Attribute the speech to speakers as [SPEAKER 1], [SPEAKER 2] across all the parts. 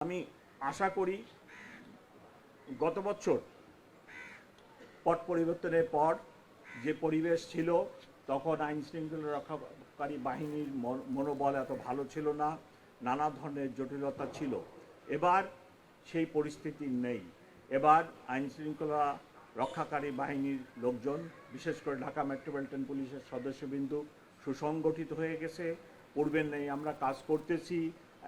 [SPEAKER 1] আমি আশা করি গত বছর পট পরিবর্তনের পর যে পরিবেশ ছিল, তখন আইন শৃঙ্খলা রক্ষাকারী বাহিনীর মনোবল এত ভালো ছিল না, নানা ধরনের জটিলতা ছিল। এবার সেই পরিস্থিতি নেই। এবার আইন শৃঙ্খলা রক্ষাকারী বাহিনীর লোকজন, বিশেষ করে ঢাকা মেট্রোপলিটন পুলিশের সদস্যবিন্দু, সুসংগঠিত হয়ে গেছে। পূর্বের নেই, আমরা কাজ করতেছি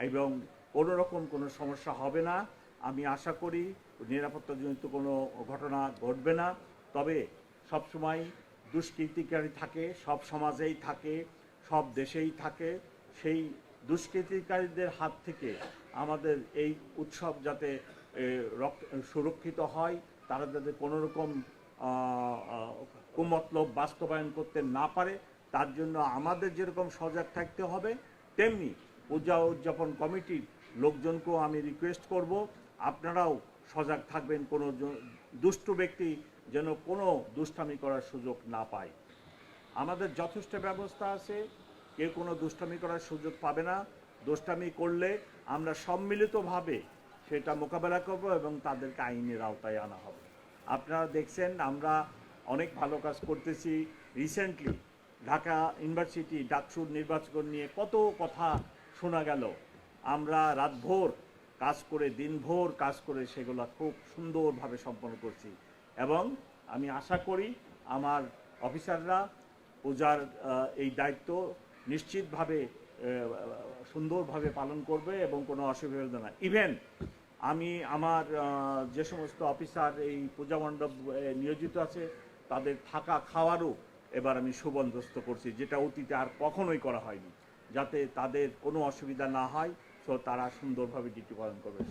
[SPEAKER 1] এবং কোনো রকম কোনো সমস্যা হবে না। আমি আশা করি নিরাপত্তাজনিত কোনো ঘটনা ঘটবে না। তবে সবসময় দুষ্কৃতিকারী থাকে সব সমাজেই থাকে সব দেশেই থাকে। সেই দুষ্কৃতিকারীদের হাত থেকে আমাদের এই উৎসব যাতে সুরক্ষিত হয় তারা যাতে কোনো রকম আহ, আহ, কুমতলব বাস্তবায়ন করতে না পারে তার জন্য আমাদের যেরকম সজাগ থাকতে হবে তেমনি পূজা উদযাপন কমিটির লোকজনকেও আমি রিকোয়েস্ট করব, আপনারাও সজাগ থাকবেন, কোনো দুষ্টু ব্যক্তি যেন কোনো দুষ্টামি করার সুযোগ না পায়। আমাদের যথেষ্ট ব্যবস্থা আছে, কেউ কোনো দুষ্টামি করার সুযোগ পাবে না। দুষ্টামি করলে আমরা সম্মিলিতভাবে সেটা মোকাবেলা করব এবং তাদেরকে আইনের আওতায় আনা হবে। আপনারা দেখছেন, আমরা অনেক ভালো কাজ করতেছি। রিসেন্টলি ঢাকা ইউনিভার্সিটি ডাকসুর নির্বাচন নিয়ে কত কথা শোনা গেল, আমরা রাতভর কাজ করে, দিনভর কাজ করে সেগুলো খুব সুন্দরভাবে সম্পন্ন করছি। এবং আমি আশা করি আমার অফিসাররা পূজার এই দায়িত্ব নিশ্চিতভাবে সুন্দরভাবে পালন করবে এবং কোনো অসুবিধা না ইভেন আমি আমার যে সমস্ত অফিসার এই পূজা মণ্ডপ নিয়োজিত আছে, তাদের থাকা খাওয়ারও এবার আমি সুবন্দোস্ত করছি, যেটা অতীতে আর কখনোই করা হয়নি। যাতে তাদের কোনো অসুবিধা না হয় তো তারা সুন্দরভাবে ডিউটি পালন করবে।